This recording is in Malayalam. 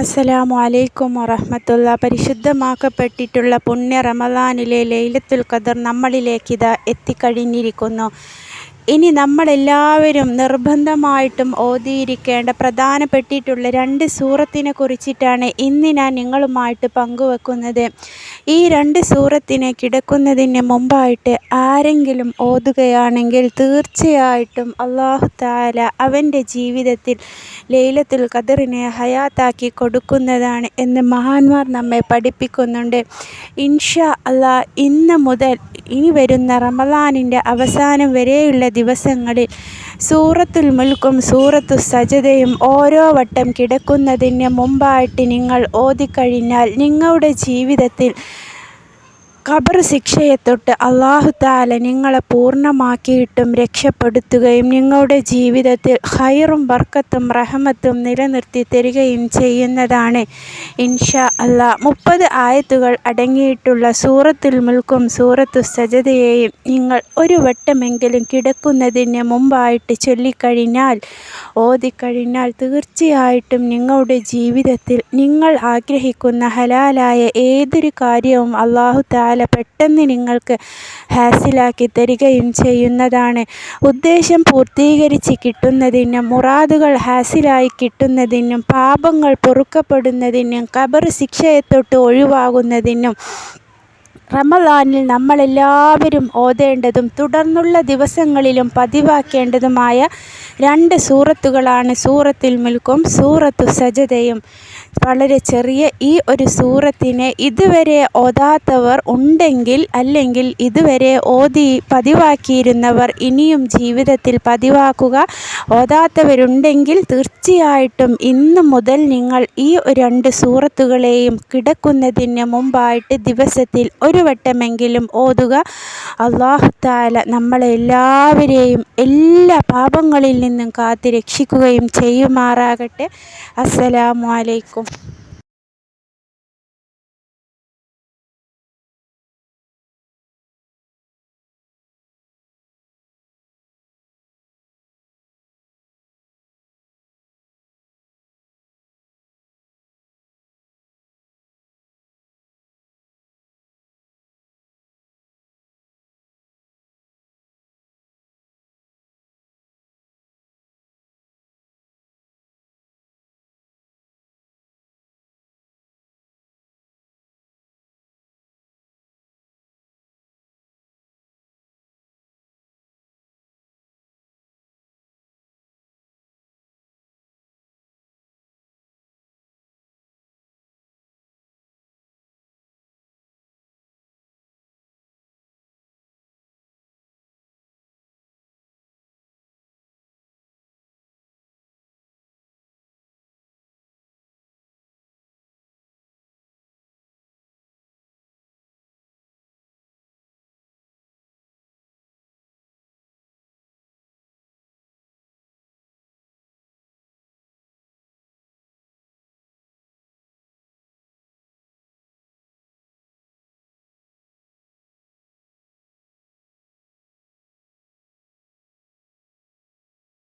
അസ്സലാമു അലൈക്കും വറഹമത്തുള്ള പരിശുദ്ധമാക്കപ്പെട്ടിട്ടുള്ള പുണ്യ റമദാനിലെ ലൈലത്തുൽ ഖദർ നമ്മളിലേക്കിതാ എത്തിക്കഴിഞ്ഞിരിക്കുന്നു. ഇനി നമ്മളെല്ലാവരും നിർബന്ധമായിട്ടും ഓതിയിരിക്കേണ്ട പ്രധാനപ്പെട്ടിട്ടുള്ള രണ്ട് സൂറത്തിനെ കുറിച്ചിട്ടാണ് ഇന്ന് ഞാൻ നിങ്ങളുമായിട്ട് പങ്കുവെക്കുന്നത്. ഈ രണ്ട് സൂറത്തിനെ കിടക്കുന്നതിന് മുമ്പായിട്ട് ആരെങ്കിലും ഓതുകയാണെങ്കിൽ തീർച്ചയായിട്ടും അള്ളാഹു താല അവന്റെ ജീവിതത്തിൽ ലൈലത്തുൽ ഖദറിനെ ഹയാത്താക്കി കൊടുക്കുന്നതാണ് എന്ന് മഹാന്മാർ നമ്മെ പഠിപ്പിക്കുന്നുണ്ട്. ഇൻഷാ അല്ലാ ഇന്ന് മുതൽ ഇനി വരുന്ന റമലാനിന്റെ അവസാനം വരെയുള്ള ദിവസങ്ങളിൽ സൂറത്തുൽ മുൽക്കും സൂറത്തു സജതയും ഓരോ വട്ടം കിടക്കുന്നതിന് മുമ്പായിട്ട് നിങ്ങൾ ഓതിക്കഴിഞ്ഞാൽ നിങ്ങളുടെ ജീവിതത്തിൽ ഖബർ ശിക്ഷയെ തൊട്ട് അള്ളാഹു താല നിങ്ങളെ പൂർണമാക്കിയിട്ടും രക്ഷപ്പെടുത്തുകയും നിങ്ങളുടെ ജീവിതത്തിൽ ഹൈറും ബർക്കത്തും റഹമത്തും നിലനിർത്തി തരികയും ചെയ്യുന്നതാണ്. ഇൻഷാ അല്ലാ മുപ്പത് ആയത്തുകൾ അടങ്ങിയിട്ടുള്ള സൂറത്തുൽ മുൽക്കും സൂറത്തു സജതയെയും നിങ്ങൾ ഒരു വട്ടമെങ്കിലും കിടക്കുന്നതിന് മുമ്പായിട്ട് ചൊല്ലിക്കഴിഞ്ഞാൽ ഓതിക്കഴിഞ്ഞാൽ തീർച്ചയായിട്ടും നിങ്ങളുടെ ജീവിതത്തിൽ നിങ്ങൾ ആഗ്രഹിക്കുന്ന ഹലാലായ ഏതൊരു കാര്യവും അള്ളാഹു താല താല പെട്ടെന്ന് നിങ്ങൾക്ക് ഹാസിലാക്കി തരികയും ചെയ്യുന്നതാണ്. ഉദ്ദേശം പൂർത്തീകരിച്ച് കിട്ടുന്നതിനും മുറാദുകൾ ഹാസിലായി കിട്ടുന്നതിനും പാപങ്ങൾ പൊറുക്കപ്പെടുന്നതിനും കബർ ശിക്ഷയെ തൊട്ട് ഒഴിവാകുന്നതിനും റമദാനിൽ നമ്മളെല്ലാവരും ഓതേണ്ടതും തുടർന്നുള്ള ദിവസങ്ങളിലും പതിവാക്കേണ്ടതുമായ രണ്ട് സൂറത്തുകളാണ് സൂറത്തിൽ മുൽക്കും സൂറത്തു സജതയും വളരെ ചെറിയ ഈ ഒരു സൂറത്തിനെ ഇതുവരെ ഓതാത്തവർ ഉണ്ടെങ്കിൽ അല്ലെങ്കിൽ ഇതുവരെ ഓതി പതിവാക്കിയിരുന്നവർ ഇനിയും ജീവിതത്തിൽ പതിവാക്കുക. ഓതാത്തവരുണ്ടെങ്കിൽ തീർച്ചയായിട്ടും ഇന്ന് മുതൽ നിങ്ങൾ ഈ രണ്ട് സൂറത്തുകളെയും കിടക്കുന്നതിന് മുമ്പായിട്ട് ദിവസത്തിൽ ഒരു വട്ടമെങ്കിലും ഓതുക അള്ളാഹു താല നമ്മളെല്ലാവരെയും എല്ലാ പാപങ്ങളിൽ നിന്നും കാത്തു രക്ഷിക്കുകയും ചെയ്യുമാറാകട്ടെ അസ്സലാമു അലൈക്കും